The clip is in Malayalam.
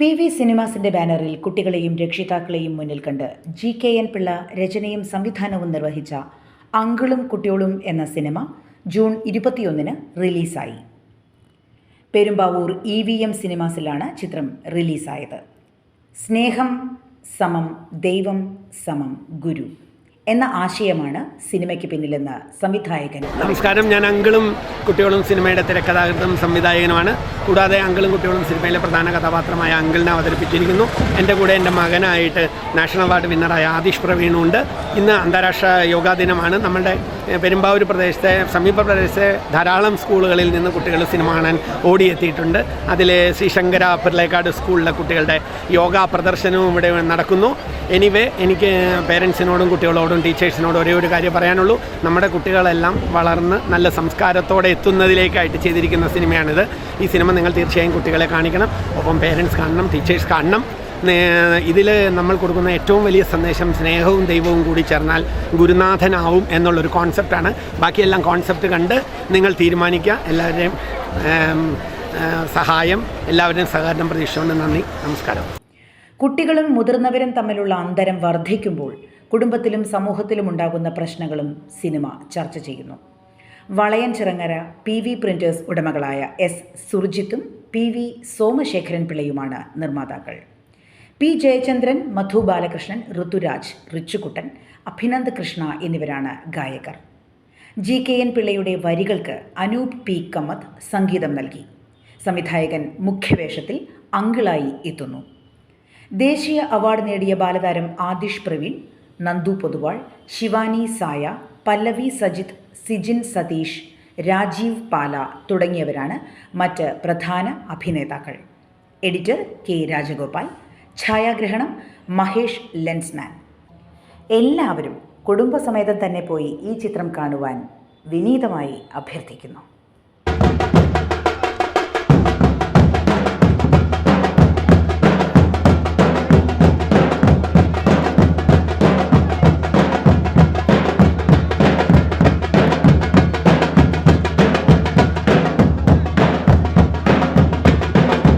പി വി സിനിമാസിന്റെ ബാനറിൽ കുട്ടികളെയും രക്ഷിതാക്കളെയും മുന്നിൽ കണ്ട് ജി കെ എൻ പിള്ള രചനയും സംവിധാനവും നിർവഹിച്ച അങ്കിളും കുട്ടിയോളും എന്ന സിനിമ ജൂൺ ഇരുപത്തിയൊന്നിന് റിലീസായി. പെരുമ്പാവൂർ ഇ വി എം സിനിമാസിലാണ് ചിത്രം റിലീസായത്. സ്നേഹം സമം ദൈവം സമം ഗുരു എന്ന ആശയമാണ് സിനിമയ്ക്ക് പിന്നിലെന്ന് സംവിധായകൻ നമസ്കാരം. ഞാൻ അങ്കിളും കുട്ടികളും സിനിമയുടെ തിരക്കഥാകൃതം സംവിധായകനുമാണ്. കൂടാതെ അങ്കിളും കുട്ടികളും സിനിമയിലെ പ്രധാന കഥാപാത്രമായ അങ്കിളിനെ അവതരിപ്പിച്ചിരിക്കുന്നു. എന്റെ കൂടെ എന്റെ മകനായിട്ട് നാഷണൽ അവാർഡ് വിന്നറായ ആദിഷ് പ്രവീണുണ്ട് ഇന്ന് അന്താരാഷ്ട്ര യോഗാ ദിനമാണ്. നമ്മുടെ എഹ്, പെരുമ്പാവൂർ പ്രദേശത്തെ സമീപ പ്രദേശത്തെ ധാരാളം സ്കൂളുകളിൽ നിന്ന് കുട്ടികൾ സിനിമ കാണാൻ ഓടിയെത്തിയിട്ടുണ്ട്. അതിൽ ശ്രീശങ്കര പിർലേക്കാട് സ്കൂളിലെ കുട്ടികളുടെ യോഗാ പ്രദർശനവും ഇവിടെ നടക്കുന്നു. എനിവേ എനിക്ക് പേരൻസിനോടും കുട്ടികളോടും ടീച്ചേഴ്സിനോടും ഒരേ ഒരു കാര്യം പറയാനുള്ളൂ. നമ്മുടെ കുട്ടികളെല്ലാം വളർന്ന് നല്ല സംസ്കാരത്തോടെ എത്തുന്നതിലേക്കായിട്ട് ചെയ്തിരിക്കുന്ന സിനിമയാണിത്. ഈ സിനിമ നിങ്ങൾ തീർച്ചയായും കുട്ടികളെ കാണിക്കണം. ഒപ്പം പേരൻസ് കാണണം ടീച്ചേഴ്സ് കാണണം. ഇതിൽ നമ്മൾ കൊടുക്കുന്ന ഏറ്റവും വലിയ സന്ദേശം സ്നേഹവും ദൈവവും കൂടി ചേർന്നാൽ ഗുരുനാഥനാവും എന്നുള്ളൊരു കോൺസെപ്റ്റാണ് ബാക്കിയെല്ലാം കോൺസെപ്റ്റ് കണ്ട് നിങ്ങൾ തീരുമാനിക്കുക. എല്ലാവരുടെയും സഹായം എല്ലാവരുടെയും സഹകരണം പ്രതീക്ഷിച്ചുകൊണ്ട് നന്ദി നമസ്കാരം. കുട്ടികളും മുതിർന്നവരും തമ്മിലുള്ള അന്തരം വർദ്ധിക്കുമ്പോൾ കുടുംബത്തിലും സമൂഹത്തിലും ഉണ്ടാകുന്ന പ്രശ്നങ്ങളും സിനിമ ചർച്ച ചെയ്യുന്നു. Valayan Chirangara P V printers ഉടമകളായ S സുർജിത്തും പി വി സോമശേഖരൻ പിള്ളയുമാണ് നിർമ്മാതാക്കൾ. പി ജയചന്ദ്രൻ മധു ബാലകൃഷ്ണൻ ഋതുരാജ് റിച്ചുകുട്ടൻ അഭിനന്ദ് കൃഷ്ണ എന്നിവരാണ് ഗായകർ. ജി കെ എൻ പിള്ളയുടെ വരികൾക്ക് അനൂപ് പി കമ്മത്ത് സംഗീതം നൽകി. സംവിധായകൻ മുഖ്യവേഷത്തിൽ അങ്കിളായി എത്തുന്നു. ദേശീയ അവാർഡ് നേടിയ ബാലതാരം ആദിഷ് പ്രവീൺ നന്ദു പൊതുവാൾ ശിവാനി സായ പല്ലവി സജിത് സിജിൻ സതീഷ് രാജീവ് പാല തുടങ്ങിയവരാണ് മറ്റ് പ്രധാന അഭിനേതാക്കൾ. എഡിറ്റർ കെ രാജഗോപാൽ ഛായാഗ്രഹണം മഹേഷ് ലെൻസ്മാൻ. എല്ലാവരും കുടുംബസമേതം തന്നെ പോയി ഈ ചിത്രം കാണുവാൻ വിനീതമായി അഭ്യർത്ഥിക്കുന്നു.